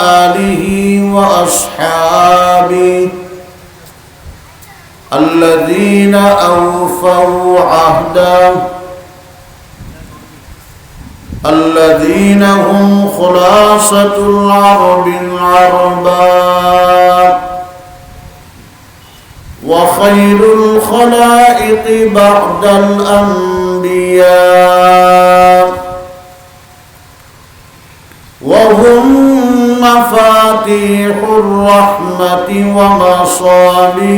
آله وأصحابه الذين أوفوا عهده الذين هم خلاصة العرب العرباء وخير الخلائق بعد الأنبياء وهم مفاتيح الرحمة ومصابيح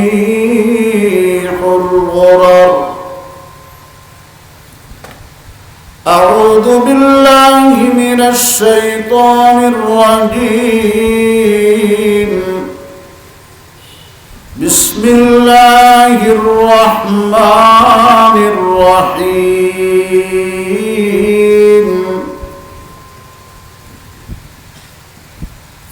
الغرر. أعوذ بالله من الشيطان الرجيم. بسم الله الرحمن الرحيم.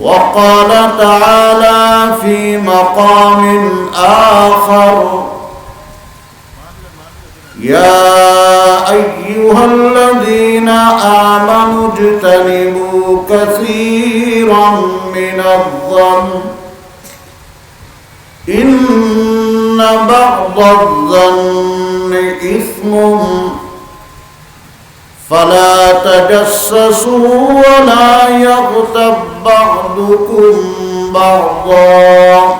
وقال تعالى في مقام آخر. يا أيها الذين آمنوا اجتنبوا كثيرا من الظن. إن بعض الظن إثم فلا تجسسوا ولا يغتب بعضكم بعضا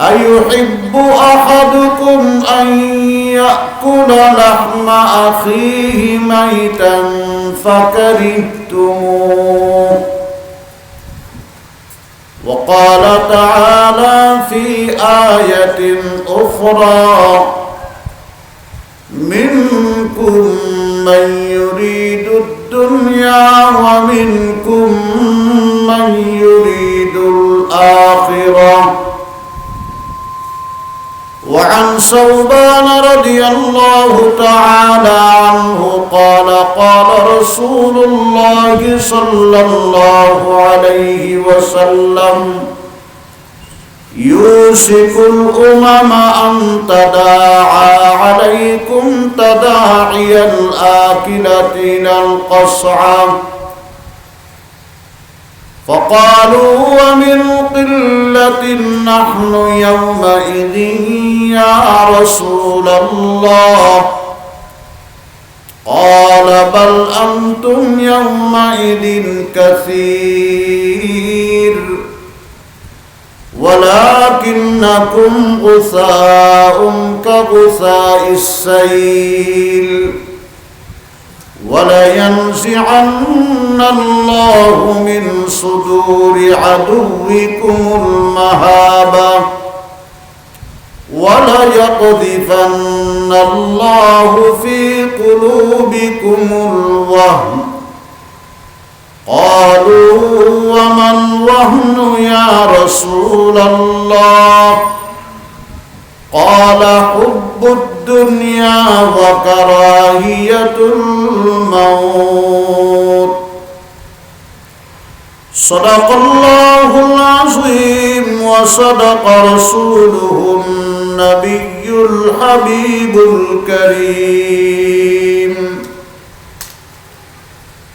أيحب أحدكم أن يأكل لحم أخيه ميتا فكرهتموه وقال تعالى في آية أخرى منكم من يريد الدنيا ومنكم من يريد الآخرة. وعن ثوبان رضي الله تعالى عنه قال قال رسول الله صلى الله عليه وسلم يوشك الأمم أن تداعى عليكم تداعي الآكلة إلى القصعة. فقالوا ومن قلة نحن يومئذ يا رسول الله. قال بل أنتم يومئذ كثير. ولكنكم غثاء كغثاء السيل. ولينزعن الله من صدور عدوكم المهابة وليقذفن الله في قلوبكم الوهن قالوا وما الوهن يا رسول الله قال حب الدنيا وكراهية الموت صدق الله العظيم وصدق رسوله النبي الحبيب الكريم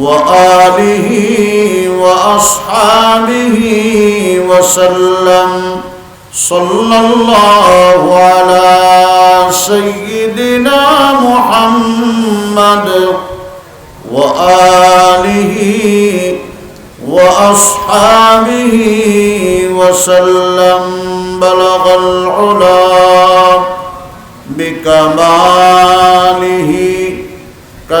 وآله وأصحابه وسلم صلى الله على سيدنا محمد وآله وأصحابه وسلم. بلغ العلا بكماله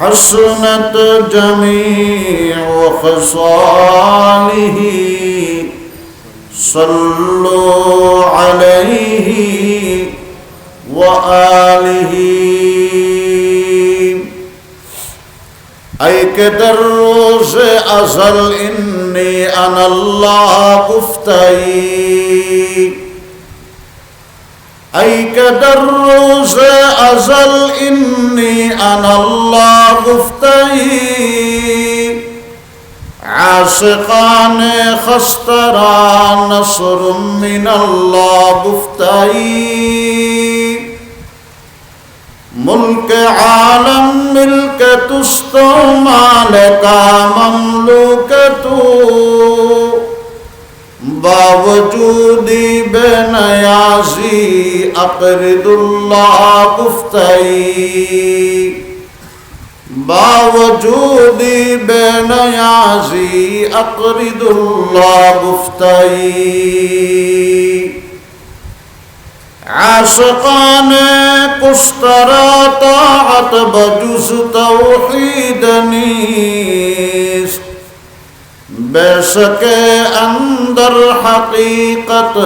حسنت جميع خصاله. صلوا عليه وآله. أي كدروز أزل إني أنا الله مفتي أي كدروز أزل إني أنا الله مفتي عاشقان خسترا نصر من الله مفتي ملك عالم ملكة استومالك مملوكته باوجودی بے الماضي أقرض الله مفتئي باوجودي بين يعزي أقرض الله مفتئي عاشقان قشترى طاعت بجز توحيدنيست بشك اندر حقيقت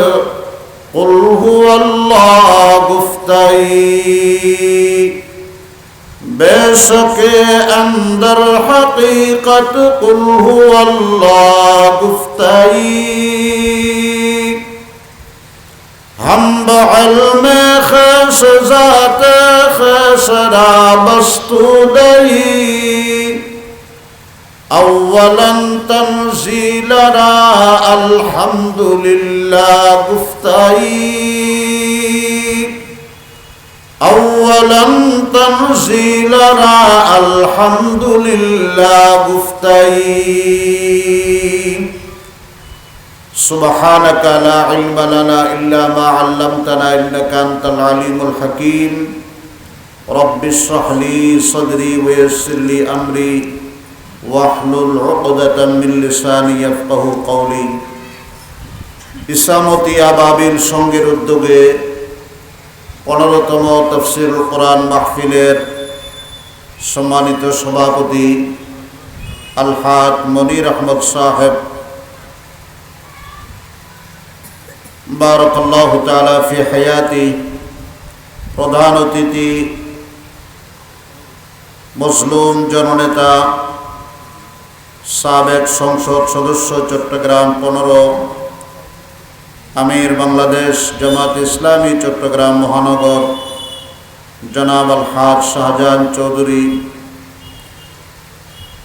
قل هو الله گفتائی بے شکے اندر حقیقت قل هو اللہ گفتائی ہم بعلم خیش ذات خیش را بستو دئی تنزیل را الحمد لله گفتایی اولا تنزیل را الحمد لله گفتایی سبحانك لا علم لنا إلا ما علمتنا إنك أنت العليم الحكيم رب اشرح لي صدري ويسر لي أمري ওয়াহলুল উকদাতাম মিন লিসানি ইয়াফকাহু কওলি। ইসামতি আবাবিল সঙ্গের উদ্যোগে পনেরোতম তফসিল কোরআন মাহফিলের সম্মানিত সভাপতি আলহাদ মনির আহমদ সাহেব। বারকাল্লাহ তালা ফি হায়াতি প্রধান অতিথি মুসলুম জননেতা সাবেক সংসদ সদস্য চট্টগ্রাম পনেরো, আমির বাংলাদেশ জামাত ইসলামী চট্টগ্রাম মহানগর, জনাব আল হাজ শাহজাহান চৌধুরী,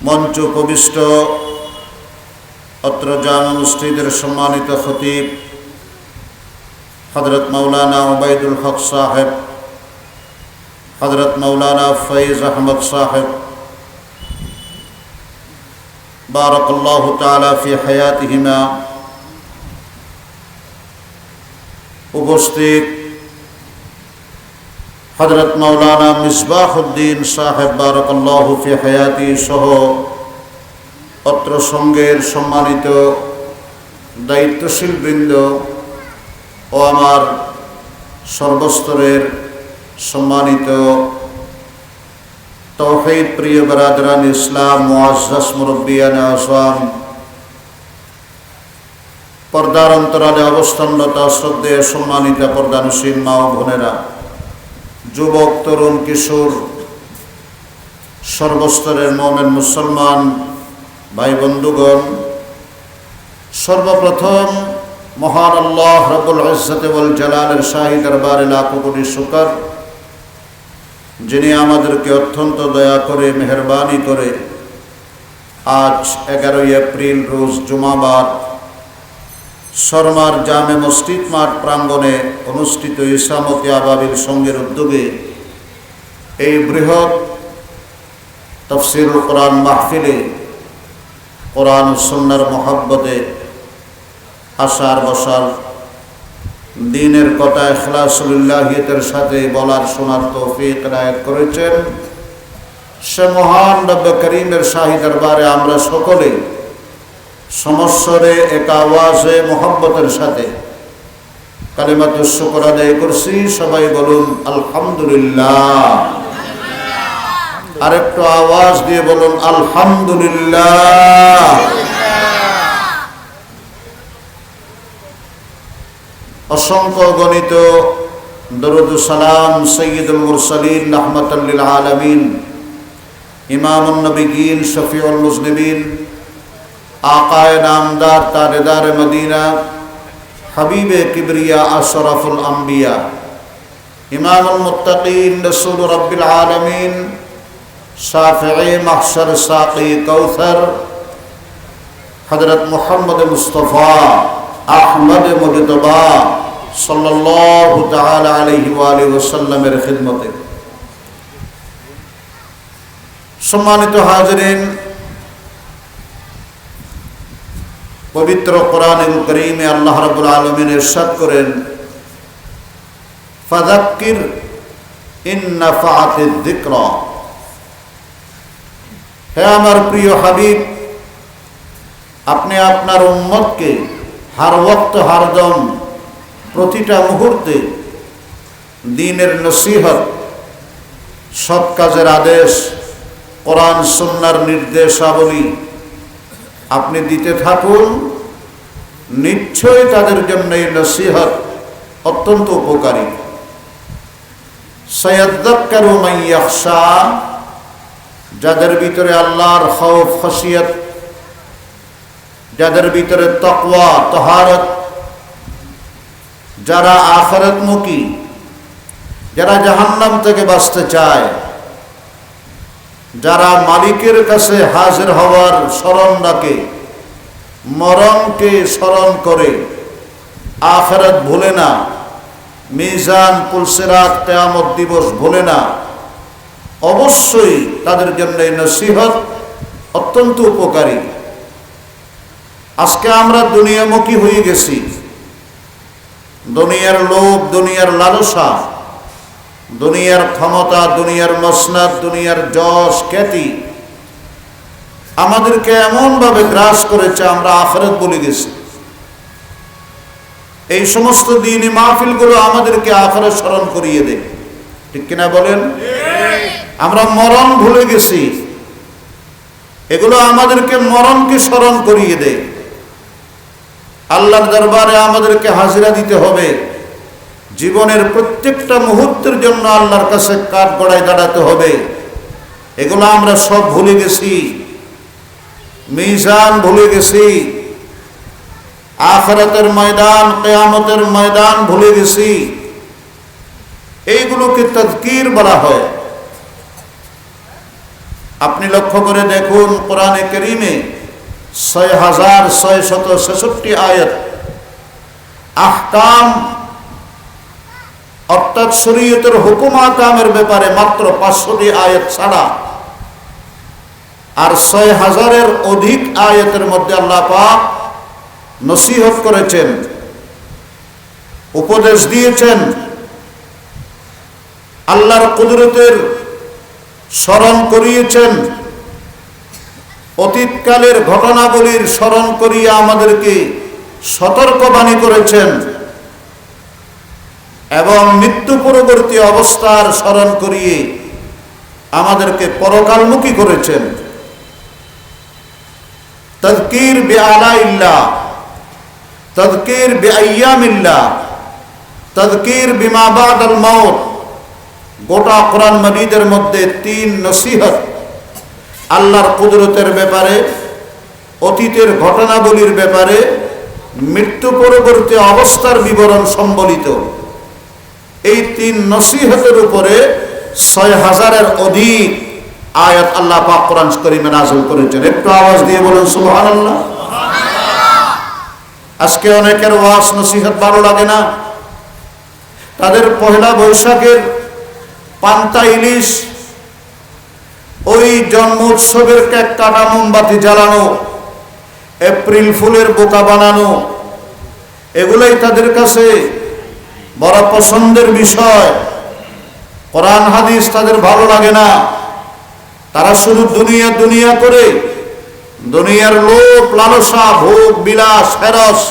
মঞ্চ উপবিষ্ট, অত্র জামা মসজিদের সম্মানিত খতিব হজরত মৌলানা ওবায়দুল হক সাহেব হজরত মৌলানা ফৈজ আহমদ সাহেব بارك الله تعالى في حياتهما উপস্থিত হজরত মৌলানা মিসবাহুদ্দিন সাহেব বারকাল্লাহ ফি হায়াতি সহ অত্র সঙ্গের সম্মানিত দায়িত্বশীল বৃন্দ ও আমার সর্বস্তরের সম্মানিত তৌহিদ প্রিয় বরাদরান, ইসলাম, মুআজ্জাজ, মুরব্বিয়ান আসাম পর্দার অন্তরালে অবস্থানরত শ্রদ্ধেয় সম্মানিত পর্দানুসীন মা ও বোনেরা, যুবক, তরুণ, কিশোর, সর্বস্তরের মোমেন মুসলমান ভাই বন্ধুগণ, সর্বপ্রথম মহান আল্লাহ রবুল ইজ্জতে বল জালালের শাহী দরবারে লাখো কোটি শুকর। যিনি আমাদেরকে অত্যন্ত দয়া করে, মেহরবানি করে আজ এগারোই এপ্রিল রোজ জুমাবার শর্মার জামে মসজিদ মাঠ প্রাঙ্গণে অনুষ্ঠিত ইসলামতি আবাবিল সঙ্গের উদ্যোগে এই বৃহৎ তফসিরুল কোরআন মাহফিলে কোরআন সন্ন্যার মহাব্বতে আসার বসার দিনের কথা এখলাসুল্লাহিয়তের সাথে বলার শোনার তৌফিক রায়ত করেছেন। সে মহান রব্বে করিমের শাহী দরবারে আমরা সকলে সমস্বরে এক আওয়াজে মোহব্বতের সাথে কালিমাত শুকর আদায় করছি। সবাই বলুন, আলহামদুলিল্লাহ। আরেকটু আওয়াজ দিয়ে বলুন, আলহামদুলিল্লাহ। অসংখ্য গণিত, দরুদ সালাম সৈয়দুল মুরসালিন রহমতুল্লিল আলমিন ইমামুল নবীন শফিউল মুসলিমিন, আকায় নামদার তারেদার মদিনা, হাবিবে কিবরিয়া, আশরাফুল আম্বিয়া, ইমামুল মুত্তাকিন, রসুল রব্বিল আলমিন শাফি মাহশর সাকি কৌথর হজরত মোহাম্মদ মুস্তফা। আহমদ মুজতবা সাল্লাল্লাহু তাআলা আলাইহি ওয়া আলিহি ওয়াসাল্লামের খিদমতে। সম্মানিত হাজরিন, পবিত্র কোরআনুল করিমে আল্লাহ রাব্বুল আলামিন ইরশাদ করেন, ফাযাক্কির ইন নাফাআতিদ যিকরা। হে আমার প্রিয় হাবিব, আপনি আপনার উম্মতকে হার ওক্ত হারদম প্রতিটা মুহূর্তে দিনের নসিহত, সৎ কাজের আদেশ, কোরআন সন্ন্যার নির্দেশাবলী আপনি দিতে থাকুন। নিশ্চয়ই তাদের জন্য এই নসিহত অত্যন্ত উপকারী। সৈয়দ্দাক্কারু মাইয়াকশা যাদের ভিতরে আল্লাহর খৌফ খসিয়ত যাদের ভিতরে তকওয়া, তহারত, যারা আখরতমুখী, যারা জাহান্নাম থেকে বাঁচতে চায়, যারা মালিকের কাছে হাজির হওয়ার স্মরণ ডাকে মরণকে স্মরণ করে, আখেরাত ভুলে না, মিজান পুলসেরাত কেয়ামত দিবস ভুলে না, অবশ্যই তাদের জন্য নসিহত অত্যন্ত উপকারী। আজকে আমরা দুনিয়ামুখী হয়ে গেছি। দুনিয়ার লোভ, দুনিয়ার লালসা, দুনিয়ার ক্ষমতা, দুনিয়ার মসনাদ, দুনিয়ার যশ, খ্যাতি আমাদেরকে এমনভাবে গ্রাস করেছে আমরা আখরত বলে গেছি। এই সমস্ত দিনই মাহফিলগুলো আমাদেরকে আখরত স্মরণ করিয়ে দেয়। ঠিক কিনা বলেন? আমরা মরণ ভুলে গেছি। এগুলো আমাদেরকে মরণকে স্মরণ করিয়ে দেয়। আল্লাহর দরবারে আমাদেরকে হাজিরা দিতে হবে। জীবনের প্রত্যেকটা মুহূর্তের জন্য আল্লাহর কাছে কাঠ গড়ায় দাঁড়াতে হবে। এগুলো আমরা সব ভুলে গেছি। মিজান ভুলে গেছি। আখরাতের ময়দান, কেয়ামতের ময়দান ভুলে গেছি। এইগুলোকে তদকির বলা হয়। আপনি লক্ষ্য করে দেখুন, কোরআনে করিমে ছয় হাজার ছয় শত ছেষট্টি আয়াত। আহকাম, অর্থাৎ শরীয়তের হুকুম আকামের ব্যাপারে মাত্র পাঁচশোটি আয়াত ছাড়া। আর ছয় হাজারের অধিক আয়াতের মধ্যে আল্লাহ পাক নসিহত করেছেন, উপদেশ দিয়েছেন, আল্লাহর কুদরতের স্মরণ করিয়েছেন অতীতকালের ঘটনাবলীর স্মরণ করিয়া আমাদেরকে সতর্কবাণী করেছেন এবং মৃত্যু পরবর্তী অবস্থার স্মরণ করিয়ে আমাদেরকে পরকালমুখী করেছেন। তদকির বেআলা ইল্লা তদকির বেআয়ামিল্লা তদকির বিমাবাদ আল গোটা কোরআন মজিদের মধ্যে তিন নসিহত আল্লাহর কুদরতের ব্যাপারে, অতীতের ঘটনাবলীর ব্যাপারে, মৃত্যু পরবর্তী অবস্থার বিবরণ সম্বলিত। এই তিন নসিহতের উপরে ছয় হাজারের অধিক আয়াত আল্লাহ পাক করিমে নাজল করেছেন। একটু আওয়াজ দিয়ে বলুন, সুবহানাল্লাহ। আজকে অনেকের ওয়াজ নসিহত ভালো লাগে না। তাদের পহেলা বৈশাখের পান্তা ইলিশ ওই জন্ম উৎসবের কেক কাটা মোমবাতি জ্বালানো, এপ্রিল ফুলের বোকা বানানো, এগুলোই তাদের কাছে বড় পছন্দের বিষয়। কোরআন, হাদিস তাদের ভালো লাগে না। তারা শুধু দুনিয়া দুনিয়া করে দুনিয়ার লোক লালসা, ভোগ, বিলাস হেরস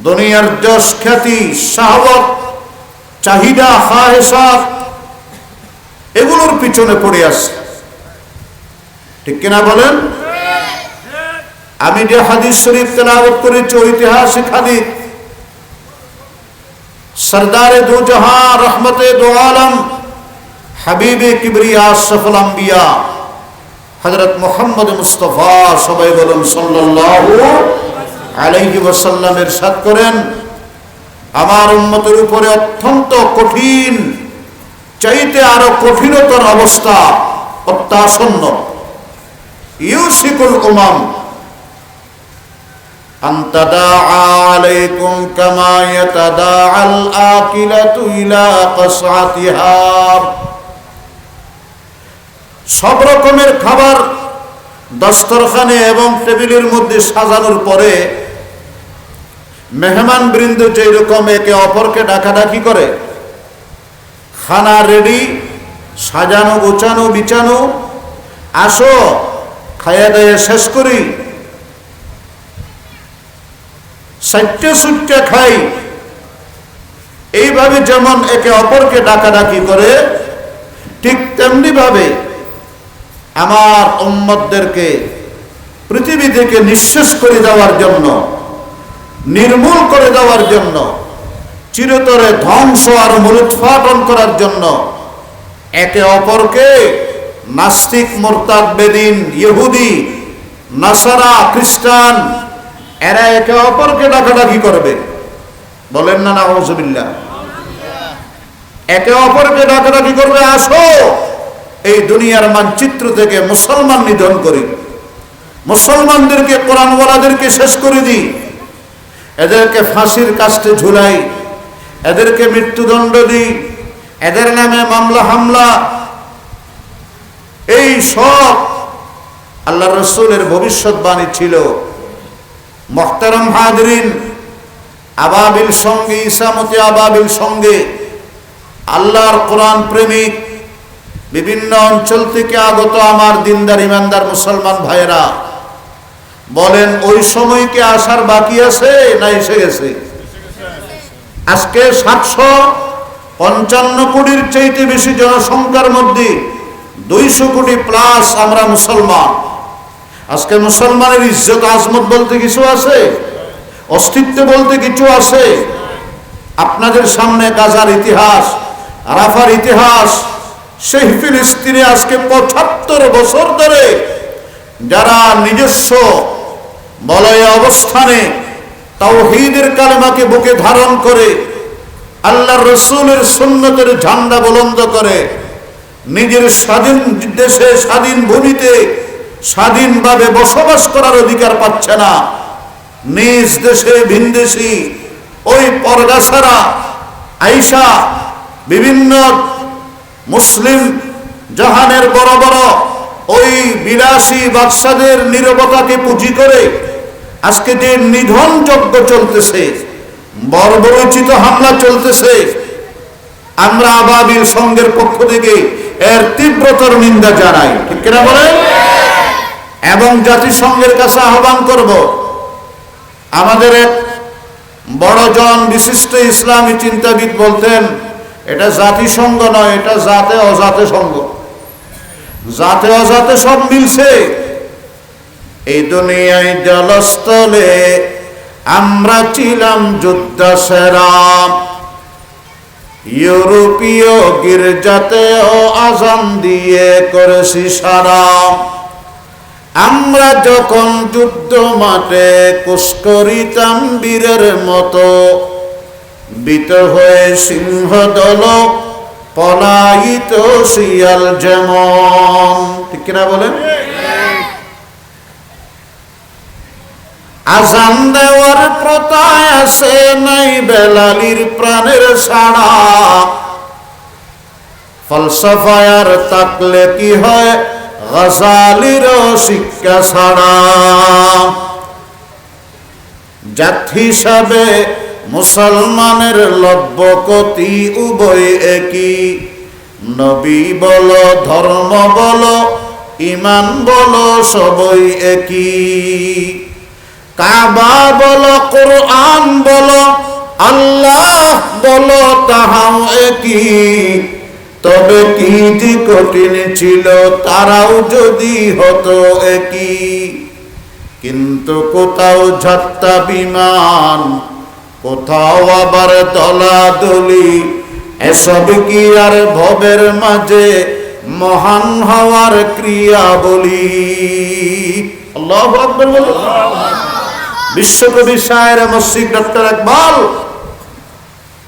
দুনিয়ার যশ, খ্যাতি সাহবত চাহিদা হা হাহেসাত এগুলোর পিছনে পড়ে আছে। ঠিক কিনা বলেন? আমি যে হাদিস শরীফ তেলাওয়াত করেছি, ঐতিহাসিক হাদিস। সরদারে দু জাহাঁ রহমতে দো আলম, হাবিবে কিবরিয়া সফল আম্বিয়া হজরত মোহাম্মদ মুস্তফা, সবাই বলুন সাল্লাল্লাহু আলাইহি ওয়াসাল্লাম ইরশাদ করেন। আমার উম্মতের উপরে অত্যন্ত কঠিন চাইতে আরো কঠিনতর অবস্থা অত্যাসন্ন ইউসিকুল উমাম أن تداعى عليكم كما يتداعى الآكلة إلى قصعتها সব রকমের খাবার দস্তরখানে এবং টেবিলের মধ্যে সাজানোর পরে মেহমান বৃন্দ যেরকম একে অপরকে ডাকাডাকি করে খানা রেডি, সাজানো, গোছানো, বিছানো। আসো খাইয়া দাইয়া শেষ করি। সাইটে সুটে খাই। এইভাবে যেমন একে অপরকে ডাকাডাকি করে, ঠিক তেমনি ভাবে আমার উম্মতদেরকে পৃথিবী থেকে নিঃশেষ করে দেওয়ার জন্য, নির্মূল করে দেওয়ার জন্য চিরতরে ধ্বংস আর মূলোৎপাটন করার জন্য একে অপরকে নাস্তিক, মোরতাদ, বেদিন, ইহুদি, নাসারা, খ্রিস্টান, এরা একে অপরকে ডাকাডাকি করবে। বলেন না না হজবিল্লা একে অপরকে ডাকাডাকি করবে, আসো। এই দুনিয়ার মানচিত্র থেকে মুসলমান নিধন করি। মুসলমানদেরকে, কোরআনওয়ালাদেরকে শেষ করে দিই। এদেরকে ফাঁসির কাস্টে ঝুলাই এদেরকে মৃত্যুদণ্ড দিই। এদের নামে মামলা, হামলা। এই সব আল্লাহ রসুলের ভবিষ্যৎবাণী ছিল। মখতারম হাদরিন আবাবিল সঙ্গে, ইসামতি আবাবিল সঙ্গে আল্লাহর কোরআন প্রেমিক, বিভিন্ন অঞ্চল থেকে আগত আমার দিনদার, ইমানদার মুসলমান ভাইয়েরা বলেন, ওই সময় কি আসার বাকি আছে না এসে গেছে? আজকে সাতশো পঞ্চান্ন কোটির চাইতে বেশি জনসংখ্যার মধ্যে দুইশো কোটি প্লাস আমরা মুসলমান। আজকে মুসলমানের ইজ্জত আজমত বলতে কিছু আছে? অস্তিত্ব বলতে কিছু আছে? আপনাদের সামনে গাজার ইতিহাস রাফার ইতিহাস, সেই ফিলিস্তিনে আজকে পঁচাত্তর বছর ধরে যারা নিজস্ব বলয় অবস্থানে তাওহীদের কালেমাকে বুকে ধারণ করে আল্লাহ রসুলের সুন্নতের ঝান্ডা বুলন্দ করে, নিজের স্বাধীন দেশে, স্বাধীন ভূমিতে, স্বাধীনভাবে বসবাস করার অধিকার পাচ্ছে না। নিজ দেশে ভিনদেশি, ওই পরগাছারা আইসা বিভিন্ন মুসলিম জাহানের বড় বড় ওই বিলাসী বাদশাদের নিরবতাকে পুঁজি করে আজকে যে নিধন যজ্ঞ চলতেছে, বর্বরচিত হামলা চলতেছে, আমরা আবাবিল সঙ্গের পক্ষ থেকে এর তীব্রতর নিন্দা জানাই। ঠিক কিনা বলেন? এবং জাতিসংঘের কাছে আহ্বান করব, আমাদের এক বড়জন বিশিষ্ট ইসলামী চিন্তাবিদ বলতেন, এটা জাতিসংঘ নয়, এটা জাতে অজাতে সঙ্গ জাতে অজাতে সব মিলছে। এই দুনিয়ায় জলস্থলে আমরা ছিলাম যোদ্ধা সেরা। ইউরোপীয় গির্জাতেও আজান দিয়ে করেছি সারা। আমরা যখন যুদ্ধ মাঠে কুশ করিতাম বীরের মতো, বিত হয়ে সিংহ দল পলায়িত শিয়াল যেমন। ঠিক কিনা বলেন? আজান দেওয়ার প্রতায় আছে নাই বেলালির প্রাণের সাড়া। ফলসফায়ার তাকলে কি হয়? গজালির শিক্ষা ছাড়া। জাত হিসাবে মুসলমানের লব্যকতি উভয় একই। নবী বল, ধর্ম বল ইমান বল, সবই একই। কাবা বল, কোরআন বল, আল্লাহ বল, তাহাও একই। তবে কি যে কঠিন ছিল, তারাও যদি হতো একই। কিন্তু কোথাও ঝাত্তা বিমান, কোথাও আবার দলাদলি, এসব কি আর ভবের মাঝে মহান হওয়ার ক্রিয়া বলি? আল্লাহ আকবর বিশ্বকবি সায়ের মসজিদ ডক্টর একবাল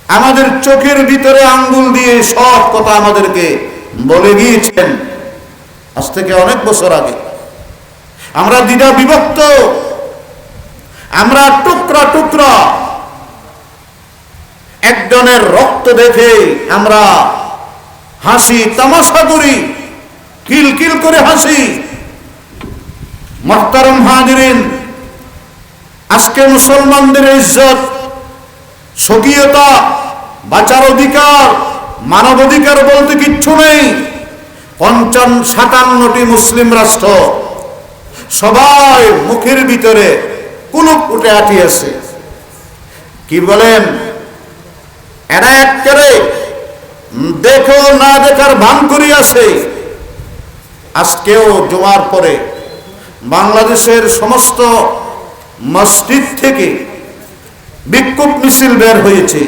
আমাদের চোখের ভিতরে আঙ্গুল দিয়ে সব কথা আমাদেরকে বলে গিয়েছেন আজ থেকে অনেক বছর আগে। আমরা দ্বিধা বিভক্ত, আমরা টুকরা টুকরা, একজনের রক্ত দেখে আমরা হাসি তামাশা করি কিল কিল করে হাসি। মহতারম হাজিরিন আজকে মুসলমানদের ইজ্জত, স্বকীয়তা, বাঁচার অধিকার, মানব অধিকার বলতে কিচ্ছু নেই। পঞ্চান্ন সাতান্নটি মুসলিম রাষ্ট্র সবাই মুখের ভিতরে কুলুপ উঠে আটিয়েছে। কি বলেন? এরা একেবারে দেখো না দেখার ভান করিয়াছে। আজকেও জমার পরে বাংলাদেশের সমস্ত মসজিদ থেকে বিক্ষোভ মিছিল বের হয়েছে।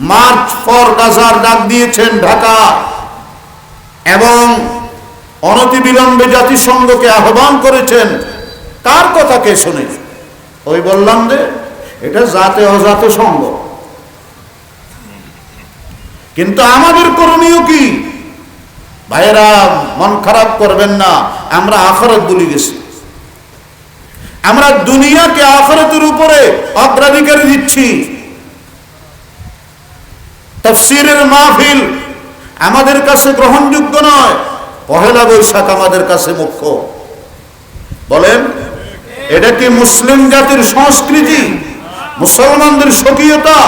মার্চ ফর গাজার ডাক দিয়েছেন ঢাকা এবং অনতিবিলম্বে জাতিসংঘকে আহ্বান করেছেন। কার কথা কে শুনে? ওই বললাম যে, এটা জাতে অজাত সঙ্গ। কিন্তু আমাদের করণীয় কি? ভাইয়েরা, মন খারাপ করবেন না, আমরা আখরত বলি গেছি। আমরা দুনিয়াকে আখরতের উপরে অগ্রাধিকার দিচ্ছি। তফসিরের মাহফিল আমাদের কাছে গ্রহণযোগ্য নয়, পহেলা বৈশাখ আমাদের কাছে মুখ্য। বলেন, এটা কি মুসলিম জাতির সংস্কৃতি? মুসলমানদের স্বকীয়তা?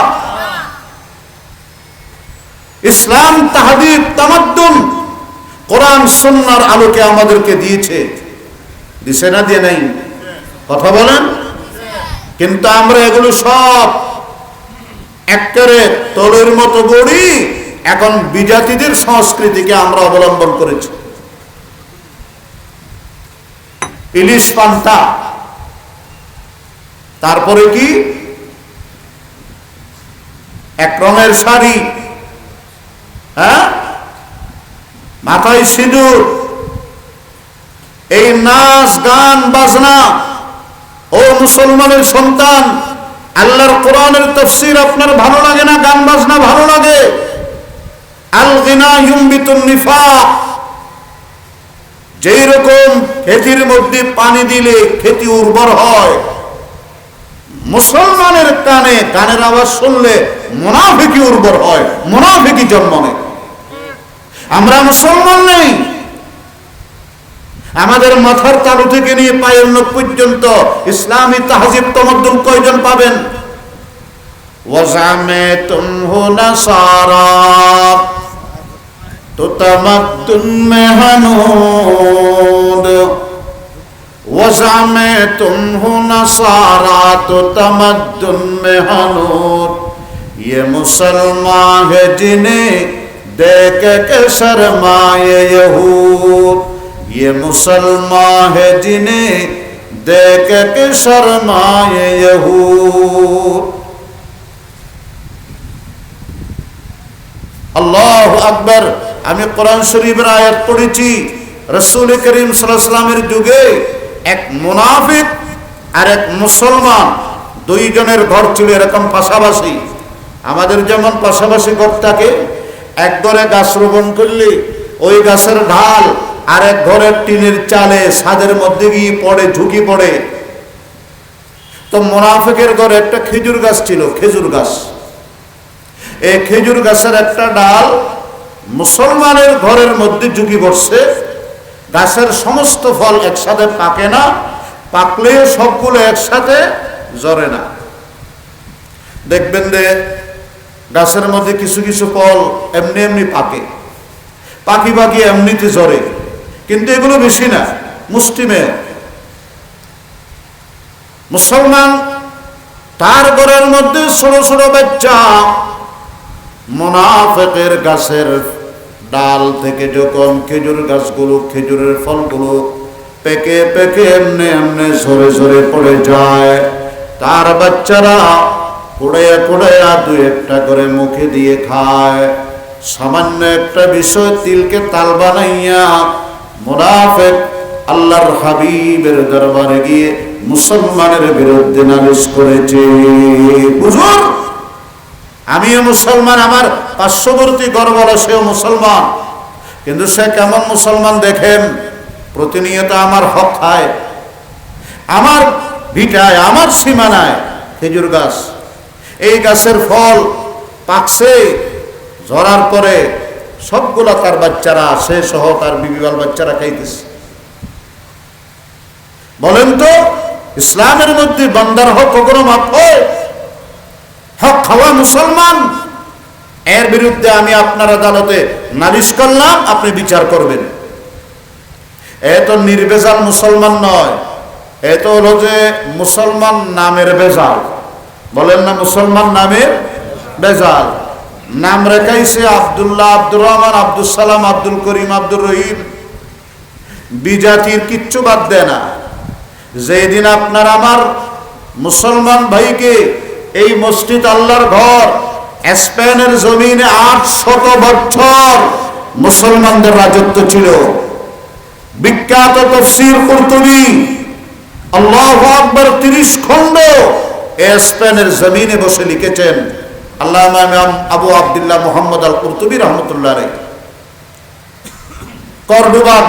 ইসলাম তাহাদিব তামাদ্দুন, কোরআন সন্ন্যার আলোকে আমাদেরকে দিয়েছে। দিছে না, দিয়ে নাই। কথা বলেন? কিন্তু আমরা এগুলো সব একেবারে তলের মতো গড়ি এখন বিজাতিদের সংস্কৃতিকে আমরা অবলম্বন করেছি। ইলিশ পান্তা। তারপরে কি? এক রঙের শাড়ি। হ্যাঁ? মাথায় সিঁদুর। এই নাচ, গান, বাজনা ও মুসলমানের সন্তান, আল্লাহর কোরআনের তফসির আপনার ভালো লাগে না, গান বাজনা ভালো লাগে? আল গিনা ইউম্বিতুন নিফাক। যেই রকম খেতির মধ্যে পানি দিলে খেতি উর্বর হয়, মুসলমানের কানে কানের আওয়াজ শুনলে মোনাফিকি উর্বর হয় মোনাফিকি জন্ম নেয়। আমরা মুসলমান নেই। আমাদের মাথার তালু থেকে নিয়ে পায়ের নখ পর্যন্ত ইসলামী তাহজিব তমদ্দুল কয়জন পাবেন ওয়াজামে তুম হো নাসারা তো তামাদ্দুন মে হানুদ वज़ामे तुम हो नसारा तो तमद्दुन में हनूर ये मुसलमान है जिन्हें देख के शर्माए यहूद یہ مسلمان ہے جنہیں دیکھ کے شرمائے یہود আল্লাহ আকবর আমি কোরআন শরীফের আয়াত পড়েছি রসুল করিম সাল্লামের যুগে এক মুনাফিক আর এক মুসলমান দুইজনের ঘর ছিল এরকম পাশাপাশি। আমাদের যেমন পাশাপাশি ঘর থাকে এক দরে গাছ রোপণ করলে ওই গাছের ঢাল আর এক ঘরের টিনের চালে ছাদের মধ্যে গিয়ে পড়ে, ঝুঁকি পড়ে। তো মোনাফেকের ঘরে একটা খেজুর গাছ ছিল, খেজুর গাছ। এই খেজুর গাছের একটা ডাল মুসলমানের ঘরের মধ্যে ঝুঁকি পড়ছে। গাছের সমস্ত ফল একসাথে পাকে না পাকলে সবগুলো একসাথে জরে না। দেখবেন যে গাছের মধ্যে কিছু কিছু ফল এমনি এমনি পাকে। পাখি পাখি এমনিতে জরে কিন্তু এগুলো বেশি না, মুসলিমে। মুসলমান তার ঘরের মধ্যে ছোট ছোট বাচ্চা মোনাফেকের গাছের ডাল থেকে যখন খেজুর গাছগুলো, খেজুরের ফলগুলো পেকে পেকে এমনি এমনি ঝরে ঝরে পড়ে যায়, তার বাচ্চারা কুড়ে কুড়ে দু একটা করে মুখে দিয়ে খায়, সামান্য একটা বিষয় তিলকে তাল বানাইয়া মোনাফেক, আল্লাহর হাবিবের দরবারে গিয়ে মুসলমানের বিরুদ্ধে নালিশ করেছে। বুঝুন আমিও মুসলমান, আমার পার্শ্ববর্তী গর্বলা সেও মুসলমান। কিন্তু সে কেমন মুসলমান দেখেন? প্রতিনিয়ত আমার হক খায়, আমার ভিটায়, আমার সীমানায় খেজুর গাছ। এই গাছের ফল পাকছে, ঝরার পরে সবগুলা তার বাচ্চারা সে সহ তার বিবিবাল বাচ্চারা খাইতেছে। বলেন তো, ইসলামের মধ্যে বান্দার হক কখনো মাফ হয়? হক খাওয়া মুসলমান। এর বিরুদ্ধে আমি আপনার আদালতে নালিশ করলাম, আপনি বিচার করবেন। এ তো নির্বেজাল মুসলমান নয়, এ তো হলো যে মুসলমান নামের বেজাল। বলেন না মুসলমান নামের বেজাল। নাম রেখাইছে আবদুল্লাহ আব্দুর রহমান আব্দুল সালাম, আব্দুল করিম, আব্দুর রহিম। বিজাতির কিচ্ছু বাদ দেয় না। যেদিন আপনার আমার মুসলমান ভাইকে এই মসজিদ আল্লাহর ঘর, স্পেনের জমিনে আট শত বছর মুসলমানদের রাজত্ব ছিল। বিখ্যাত তফসির কর্তুবি, আল্লাহ আকবর তিরিশ খণ্ড স্পেনের জমিনে বসে লিখেছেন আল্লাহ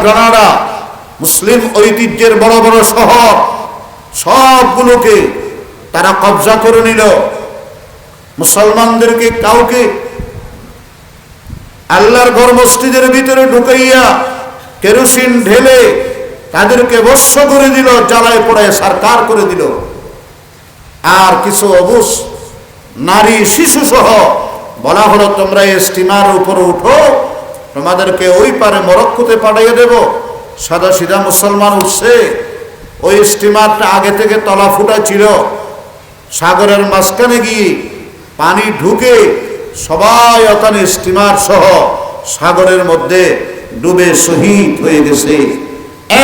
গ্রানাডা, মুসলিম ঐতিহ্যের বড় বড় শহর, সবগুলোকে তারা কবজা করে নিল। মুসলমানদেরকে কাউকে আল্লাহর ঘর মসজিদের ভিতরে ঢুকাইয়া কেরোসিন ঢেলে তাদেরকে বস্য করে দিল, জ্বালায় পড়ে সারকার করে দিল। আর কিছু অবুস নারী শিশু সহ বলা হলো, তোমরা এই স্টিমার উপরে উঠো, তোমাদেরকে ওই পারে মরক্কোতে পাঠিয়ে দেব। সাদা সিধা মুসলমান উঠছে। ওই স্টিমারটা আগে থেকে তলা ফুটা ছিল। সাগরের মাঝখানে গিয়ে পানি ঢুকে সবাই ওখানে স্টিমার সহ সাগরের মধ্যে ডুবে শহীদ হয়ে গেছে।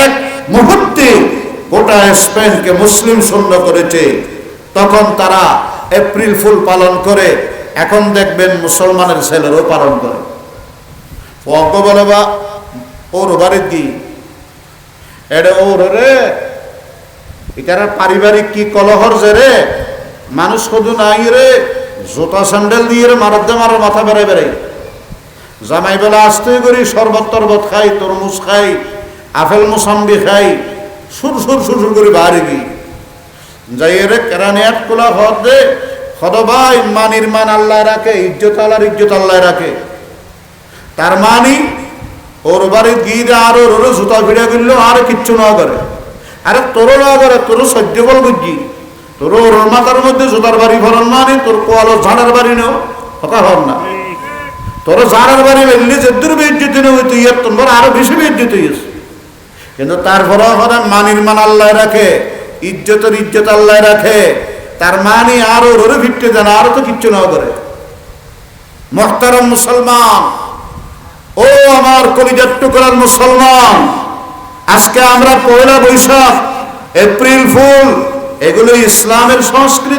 এক মুহূর্তে গোটা স্পেনকে মুসলিম শূন্য করেছে। তখন তারা এপ্রিল ফুল পালন করে, এখন দেখবেন মুসলমানের ছেলেরও পালন করে। অজ্ঞ বলে বা, ওর বাড়ির কি? এটা ওর রে, এটার পারিবারিক কি কলহর যে রে? মানুষ শুধু নাই রে, জোতা স্যান্ডেল দিয়ে রে মারার দে মারার মাথা বেড়ে বেড়ে জামাই বেলা আসতে করি শরবত টরবত খাই, তরমুজ খাই, আপেল মোসাম্বি খাই, সুর সুর সুর সুর করে বাহারি গি যাই রে কেরানিয়াত কোলা হদ দে। হদ ভাই, মানির মান আল্লাহ রাখে, ইজ্জত আল্লাহর ইজ্জত আল্লাহ রাখে। তার মানি, ওর বাড়ি গিয়ে আর ওর জুতা ভিড়ে গেল আর কিচ্ছু না করে। আরে তোরও না করে, তোরও সহ্য বল বুঝছি তোর ওর মাথার মধ্যে জুতার বাড়ি ভরন মানে তোর কোয়ালো ঝাড়ার বাড়ি নেও, হকা হন না। তোর ঝাড়ার বাড়ি বেরলি যে দূর বেজ্জিত নেই তুই আর তোমার আরও বেশি বেজ্জিত হয়েছে কিন্তু তারপরে মানির মান আল্লাহ রাখে। ইজ্জতের ইজ্জত আল্লাহ রাখে। তার মানে আরও রোরে ভিটতে জানা আরও তো কিচ্ছু না করে। মহতারম মুসলমান, ও আমার কলিজার টুকরার মুসলমান, আজকে আমরা পয়লা বৈশাখ, এপ্রিল ফুল, এগুলো ইসলামের সংস্কৃতি।